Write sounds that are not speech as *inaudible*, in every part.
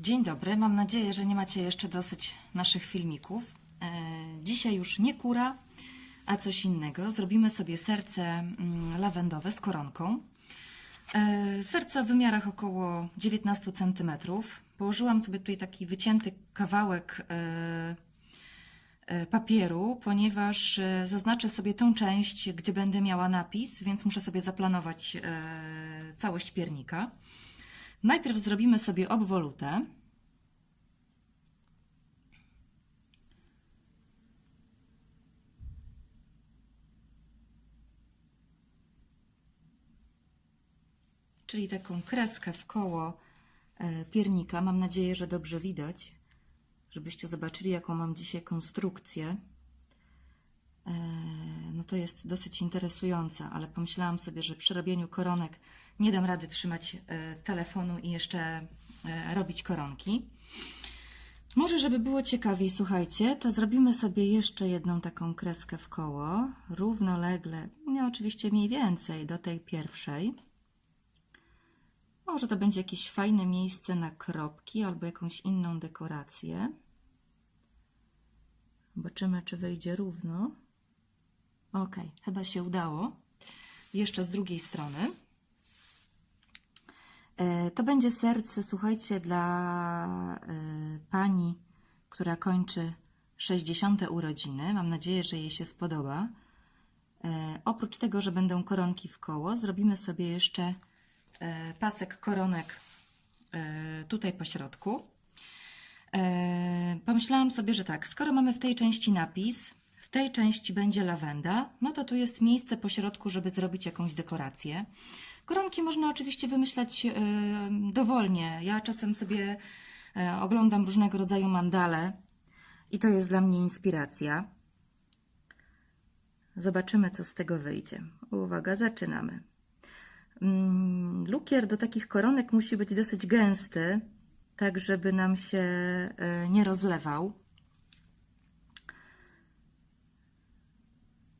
Dzień dobry, mam nadzieję, że nie macie jeszcze dosyć naszych filmików. E, Dzisiaj już nie kura, a coś innego. Zrobimy sobie serce mm, lawendowe z koronką. E, Serce o wymiarach około 19 cm. Położyłam sobie tutaj taki wycięty kawałek e, papieru, ponieważ zaznaczę sobie tą część, gdzie będę miała napis, więc muszę sobie zaplanować całość piernika. Najpierw zrobimy sobie obwolutę. Czyli taką kreskę w koło e, piernika. Mam nadzieję, że dobrze widać, żebyście zobaczyli, jaką mam dzisiaj konstrukcję. No to jest dosyć interesujące, ale pomyślałam sobie, że przy robieniu koronek nie dam rady trzymać e, telefonu i jeszcze e, robić koronki. Może, żeby było ciekawiej, słuchajcie, to zrobimy sobie jeszcze jedną taką kreskę w koło, równolegle, nie oczywiście mniej więcej do tej pierwszej. Może to będzie jakieś fajne miejsce na kropki albo jakąś inną dekorację. Zobaczymy, czy wyjdzie równo. Ok, chyba się udało. Jeszcze z drugiej strony. E, To będzie serce, słuchajcie, dla e, pani, która kończy 60 urodziny. Mam nadzieję, że jej się spodoba. E, Oprócz tego, że będą koronki w koło, zrobimy sobie jeszcze pasek koronek tutaj po środku. Pomyślałam sobie, że tak, skoro mamy w tej części napis, w tej części będzie lawenda, no to tu jest miejsce po środku, żeby zrobić jakąś dekorację. Koronki można oczywiście wymyślać e, dowolnie. Ja czasem sobie e, oglądam różnego rodzaju mandale i to jest dla mnie inspiracja. Zobaczymy, co z tego wyjdzie. Uwaga, zaczynamy. Mm, Lukier do takich koronek musi być dosyć gęsty, tak żeby nam się e, nie rozlewał.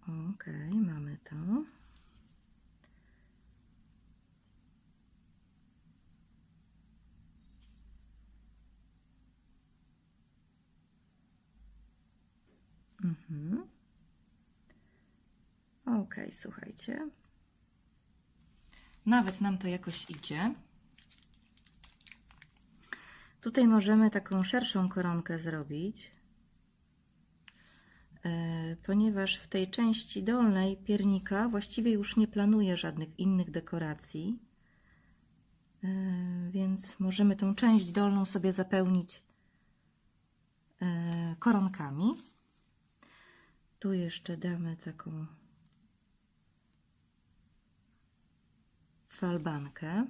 Okej, mamy to. Mhm. Okej, słuchajcie. Nawet nam to jakoś idzie. Tutaj możemy taką szerszą koronkę zrobić, ponieważ w tej części dolnej piernika właściwie już nie planuję żadnych innych dekoracji, E, więc możemy tą część dolną sobie zapełnić e, koronkami. Tu jeszcze damy taką falbankę.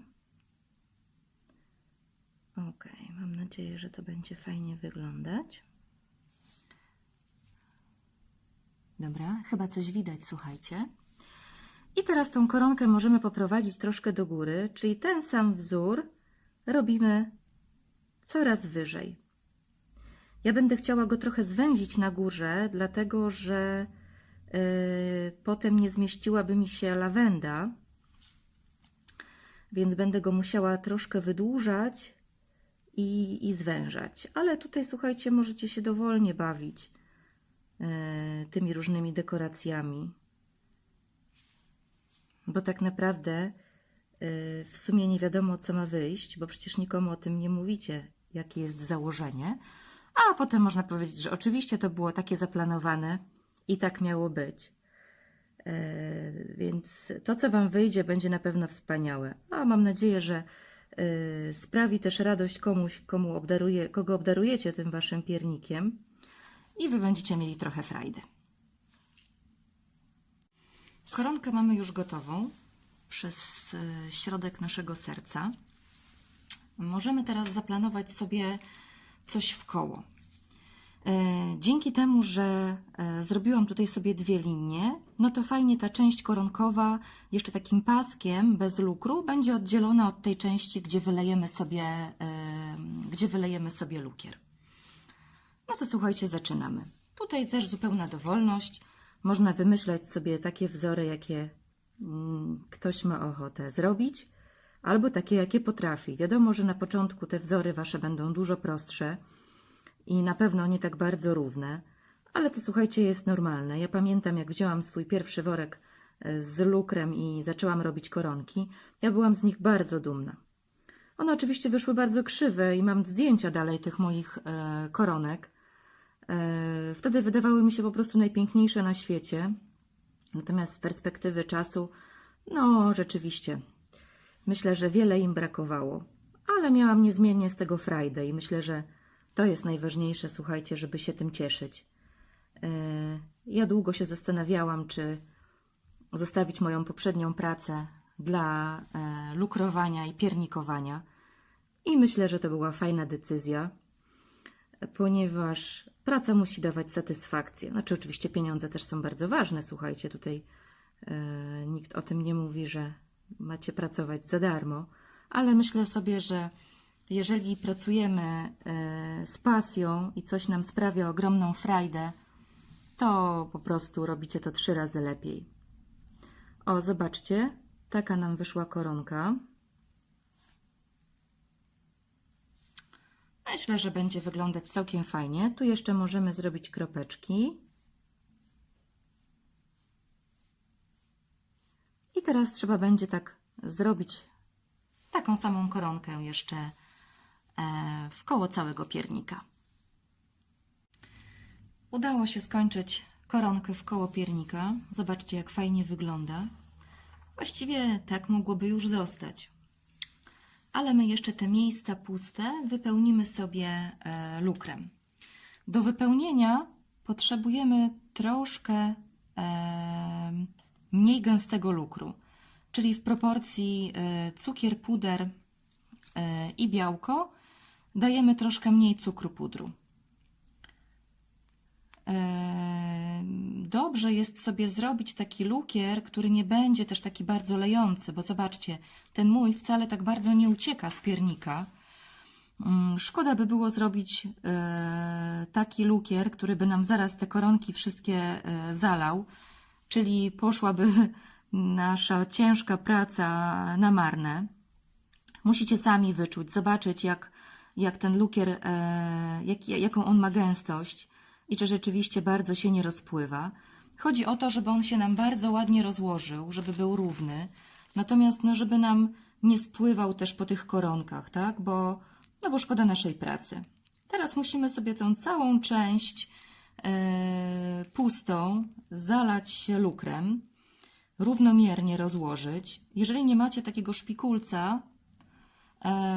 Ok, mam nadzieję, że to będzie fajnie wyglądać. Dobra, chyba coś widać, słuchajcie. I teraz tą koronkę możemy poprowadzić troszkę do góry, czyli ten sam wzór robimy coraz wyżej. Ja będę chciała go trochę zwęzić na górze, dlatego że yy, potem nie zmieściłaby mi się lawenda, więc będę go musiała troszkę wydłużać i, i zwężać. Ale tutaj, słuchajcie, możecie się dowolnie bawić tymi różnymi dekoracjami, bo tak naprawdę yy, w sumie nie wiadomo, co ma wyjść, bo przecież nikomu o tym nie mówicie, jakie jest założenie. A potem można powiedzieć, że oczywiście to było takie zaplanowane i tak miało być. E, Więc to, co Wam wyjdzie, będzie na pewno wspaniałe. A mam nadzieję, że e, sprawi też radość komuś, komu obdaruje, kogo obdarujecie tym Waszym piernikiem i Wy będziecie mieli trochę frajdy. Koronkę mamy już gotową przez e, środek naszego serca. Możemy teraz zaplanować sobie coś w koło. E, Dzięki temu, że e, zrobiłam tutaj sobie dwie linie, no to fajnie ta część koronkowa jeszcze takim paskiem bez lukru będzie oddzielona od tej części, gdzie wylejemy sobie, gdzie wylejemy sobie lukier. No to słuchajcie, zaczynamy. Tutaj też zupełna dowolność. Można wymyślać sobie takie wzory, jakie mm, ktoś ma ochotę zrobić. albo takie, jakie potrafi. Wiadomo, że na początku te wzory wasze będą dużo prostsze i na pewno nie tak bardzo równe, ale to słuchajcie, jest normalne. Ja pamiętam, jak wzięłam swój pierwszy worek e, z lukrem i zaczęłam robić koronki, ja byłam z nich bardzo dumna. One oczywiście wyszły bardzo krzywe i mam zdjęcia dalej tych moich e, koronek. E, wtedy wydawały mi się po prostu najpiękniejsze na świecie. Natomiast z perspektywy czasu, no rzeczywiście, myślę, że wiele im brakowało. Ale miałam niezmiennie z tego frajdę i myślę, że to jest najważniejsze, słuchajcie, żeby się tym cieszyć. E, Ja długo się zastanawiałam, czy zostawić moją poprzednią pracę dla e, lukrowania i piernikowania. I myślę, że to była fajna decyzja, ponieważ praca musi dawać satysfakcję. Znaczy, oczywiście pieniądze też są bardzo ważne. Słuchajcie, tutaj e, nikt o tym nie mówi, że macie pracować za darmo, ale myślę sobie, że jeżeli pracujemy e, z pasją i coś nam sprawia ogromną frajdę, to po prostu robicie to trzy razy lepiej. O, zobaczcie, taka nam wyszła koronka. Myślę, że będzie wyglądać całkiem fajnie. Tu jeszcze możemy zrobić kropeczki. I teraz trzeba będzie tak zrobić taką samą koronkę jeszcze e, w koło całego piernika. Udało się skończyć koronkę w koło piernika. Zobaczcie, jak fajnie wygląda. Właściwie tak mogłoby już zostać. Ale my jeszcze te miejsca puste wypełnimy sobie e, lukrem. Do wypełnienia potrzebujemy troszkę e, mniej gęstego lukru, czyli w proporcji e, cukier, puder i białko dajemy troszkę mniej cukru pudru. Dobrze jest sobie zrobić taki lukier, który nie będzie też taki bardzo lejący, bo zobaczcie, ten mój wcale tak bardzo nie ucieka z piernika. Mm, Szkoda by było zrobić e, taki lukier, który by nam zaraz te koronki wszystkie e, zalał, czyli poszłaby *laughs* nasza ciężka praca na marne. Musicie sami wyczuć, zobaczyć jak, jak ten lukier, e, jak, jaką on ma gęstość i czy rzeczywiście bardzo się nie rozpływa. Chodzi o to, żeby on się nam bardzo ładnie rozłożył, żeby był równy, natomiast no, żeby nam nie spływał też po tych koronkach, tak? Bo, no bo szkoda naszej pracy. Teraz musimy sobie tą całą część e, pustą zalać lukrem, równomiernie rozłożyć. Jeżeli nie macie takiego szpikulca,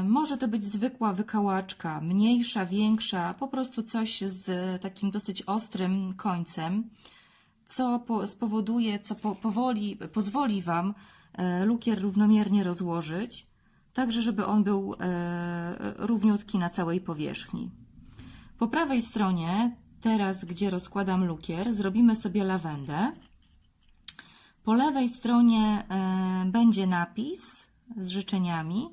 Może to być zwykła wykałaczka, mniejsza, większa, po prostu coś z takim dosyć ostrym końcem, co po, spowoduje, co po, powoli, pozwoli Wam e, lukier równomiernie rozłożyć, także żeby on był e, równiutki na całej powierzchni. Po prawej stronie, teraz gdzie rozkładam lukier, zrobimy sobie lawendę. Po lewej stronie e, będzie napis z życzeniami.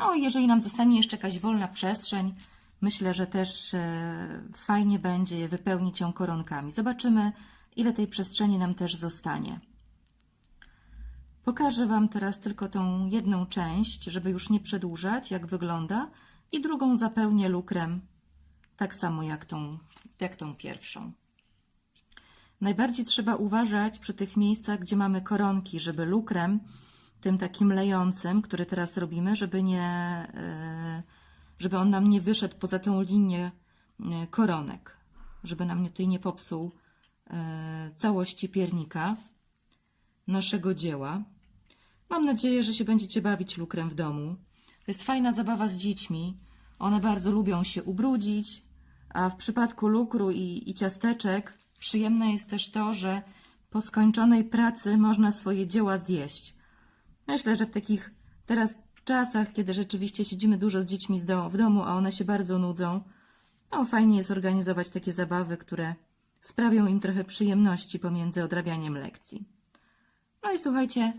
No, jeżeli nam zostanie jeszcze jakaś wolna przestrzeń, myślę, że też e, fajnie będzie wypełnić ją koronkami. Zobaczymy, ile tej przestrzeni nam też zostanie. Pokażę Wam teraz tylko tą jedną część, żeby już nie przedłużać, jak wygląda, i drugą zapełnię lukrem, tak samo jak tą, jak tą pierwszą. Najbardziej trzeba uważać przy tych miejscach, gdzie mamy koronki, żeby lukrem, tym takim lejącym, który teraz robimy, żeby nie, e, żeby on nam nie wyszedł poza tą linię e, koronek, żeby nam tutaj nie popsuł e, całości piernika naszego dzieła. Mam nadzieję, że się będziecie bawić lukrem w domu. To jest fajna zabawa z dziećmi. One bardzo lubią się ubrudzić, a w przypadku lukru i, i ciasteczek przyjemne jest też to, że po skończonej pracy można swoje dzieła zjeść. Myślę, że w takich teraz czasach, kiedy rzeczywiście siedzimy dużo z dziećmi w domu, a one się bardzo nudzą, no fajnie jest organizować takie zabawy, które sprawią im trochę przyjemności pomiędzy odrabianiem lekcji. No i słuchajcie,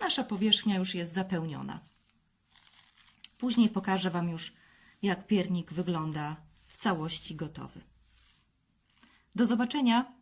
nasza powierzchnia już jest zapełniona. Później pokażę Wam już, jak piernik wygląda w całości gotowy. Do zobaczenia!